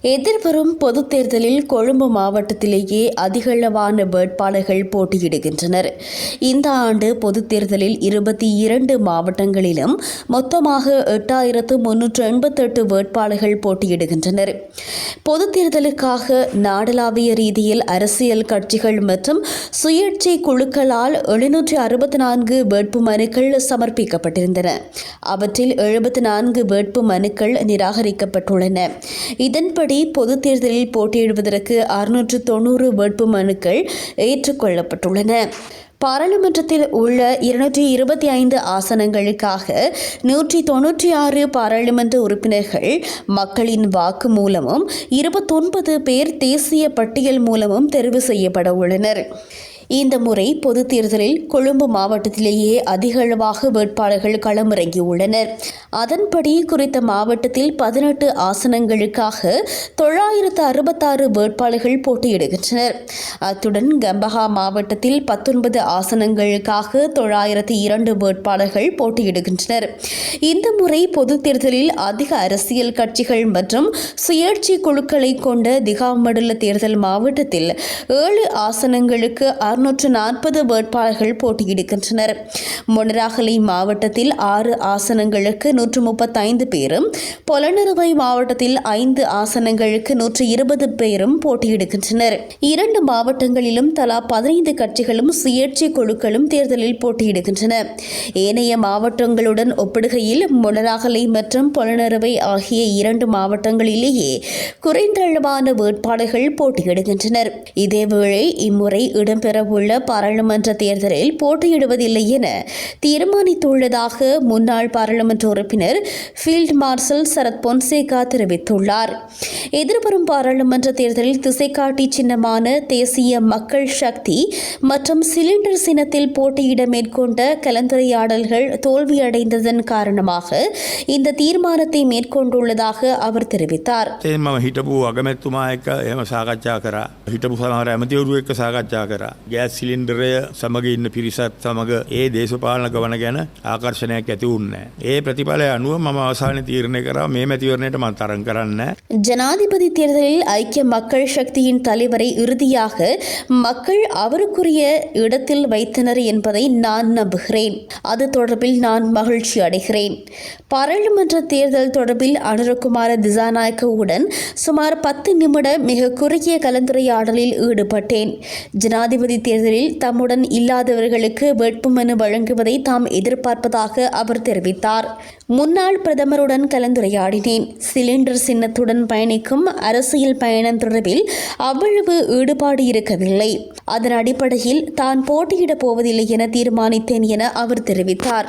எதிர்வரும் பொதுத் தேர்தலில் கொழும்பு மாவட்டத்திலேயே அதிகளவான வேட்பாளர்கள் போட்டியிடுகின்றனர். இந்த ஆண்டு பொதுத் தேர்தலில் இருபத்தி இரண்டு மாவட்டங்களிலும் மொத்தமாக எட்டாயிரத்து முன்னூற்று எண்பத்தெட்டு வேட்பாளர்கள் போட்டியிடுகின்றனர். பொதுத் தேர்தலுக்காக நாடளாவிய ரீதியில் அரசியல் கட்சிகள் மற்றும் சுயேட்சை குழுக்களால் எழுநூற்றி அறுபத்தி நான்கு வேட்பு மனுக்கள் சமர்ப்பிக்கப்பட்டிருந்தன. அவற்றில் எழுபத்தி நான்கு வேட்பு மனுக்கள் நிராகரிக்கப்பட்டுள்ளன. இதன் இதன்படி பொதுத் தேர்தலில் போட்டியிடுவதற்கு அறுநூற்று தொண்ணூறு வேட்பு மனுக்கள் ஏற்றுக்கொள்ளப்பட்டுள்ளன. பாராளுமன்றத்தில் உள்ள இருநூற்றி இருபத்தி ஐந்து ஆசனங்களுக்காக நூற்றி தொன்னூற்றி ஆறு பாராளுமன்ற உறுப்பினர்கள் மக்களின் வாக்கு மூலமும் இருபத்தொன்பது பேர் தேசிய பட்டியல் மூலமும் தெரிவு செய்யப்பட உள்ளனர். இந்த முறை பொதுத் தேர்தலில் கொழும்பு மாவட்டத்திலேயே அதிகளவாக வேட்பாளர்கள் களமிறங்கியுள்ளனர். அதன்படி குறித்த மாவட்டத்தில் பதினெட்டு ஆசனங்களுக்காக தொள்ளாயிரத்து அறுபத்தாறு வேட்பாளர்கள் போட்டியிடுகின்றனர். அத்துடன் கம்பஹா மாவட்டத்தில் பத்தொன்பது ஆசனங்களுக்காக தொள்ளாயிரத்து இரண்டு வேட்பாளர்கள் போட்டியிடுகின்றனர். இந்த முறை பொதுத் தேர்தலில் அதிக அரசியல் கட்சிகள் மற்றும் சுயேட்சை குழுக்களை கொண்ட திகாமடல தேர்தல் மாவட்டத்தில் ஏழு ஆசனங்களுக்கு அறுநூற்று நாற்பது வேட்பாளர்கள் போட்டியிடுகின்றனர். மொனராகலை மாவட்டத்தில் ஆறு ஆசனங்களுக்கு நூற்று முப்பத்தைந்து பேரும் பொலனறுவை மாவட்டத்தில் ஐந்து ஆசனங்களுக்கு நூற்று இருபது பேரும் போட்டியிடுகின்றனர். இரண்டு மாவட்டங்களிலும் தலா பதினைந்து கட்சிகளும் சுயேட்சை குழுக்களும் தேர்தலில் போட்டியிடுகின்றன. ஏனைய மாவட்டங்களுடன் ஒப்பிடுகையில் மொனராகலை மற்றும் பொலனறுவை ஆகிய இரண்டு மாவட்டங்களிலேயே குறைந்தளவான வேட்பாளர்கள் போட்டியிடுகின்றனர். இதேவேளை இம்முறை இடம்பெற இடம்பெறவுள்ள பாராளுமன்ற தேர்தலில் போட்டியிடுவதில்லை என தீர்மானித்துள்ளதாக முன்னாள் பாராளுமன்ற உறுப்பினர் ஃபீல்ட் மார்ஷல் சரத் பொன்சேகா தெரிவித்துள்ளார் எதிர்வரும் பாராளுமன்ற தேர்தலில் திசைக்காட்டி சின்னமான தேசிய மக்கள் சக்தி மற்றும் சிலிண்டர் சின்னத்தில் போட்டியிட மேற்கொண்ட கலந்துரையாடல்கள் தோல்வியடைந்ததன் காரணமாக இந்த தீர்மானத்தை மேற்கொண்டுள்ளதாக அவர் தெரிவித்தார் ඒ මම හිටපු අගමැත්තුමා එක්ක එම සාකච්ඡා කරා හිටපු සමහර ඇමතිවරු එක්ක සාකච්ඡා කරා ගෑස් සිලින්ඩරය සමග ඉන්න පිරිසත් සමග ඒ දේශපාලන ගවන ගැන ආකර්ශණයක් ඇති උන්නේ ඒ ප්‍රතිඵලය අනුව මම අවසාන තීරණය කරා මේ මැතිවරණයට මම තරම් කරන්න ஜனாதிபதி தேர்தலில் ஐக்கிய மக்கள் சக்தியின் தலைவரை இறுதியாக மக்கள் அவருக்குரிய இடத்தில் வைத்தனர் என்பதை நான் நம்புகிறேன் அது தொடர்பில் நான் மகிழ்ச்சி அடைகிறேன் பாராளுமன்ற தேர்தல் தொடர்பில் அனுரகுமார திசாநாயக்கவுடன் சுமார் பத்து நிமிட மிக குறுகிய கலந்துரையாடலில் ஈடுபட்டேன் ஜனாதிபதி தேர்தலில் தம்முடன் இல்லாதவர்களுக்கு வேட்புமனு வழங்குவதை தாம் எதிர்பார்ப்பதாக அவர் தெரிவித்தார். முன்னாள் பிரதமருடன் கலந்துரையாடினேன். சிலிண்டர் சின்னத்துடன் பயணிக்கும் அரசியல் பயணம் தொடர்பில் அவ்வளவு ஈடுபாடு இருக்கவில்லை. அதன் அடிப்படையில் தான் போட்டியிடப் போவதில்லை என தீர்மானித்தேன் என அவர் தெரிவித்தார்.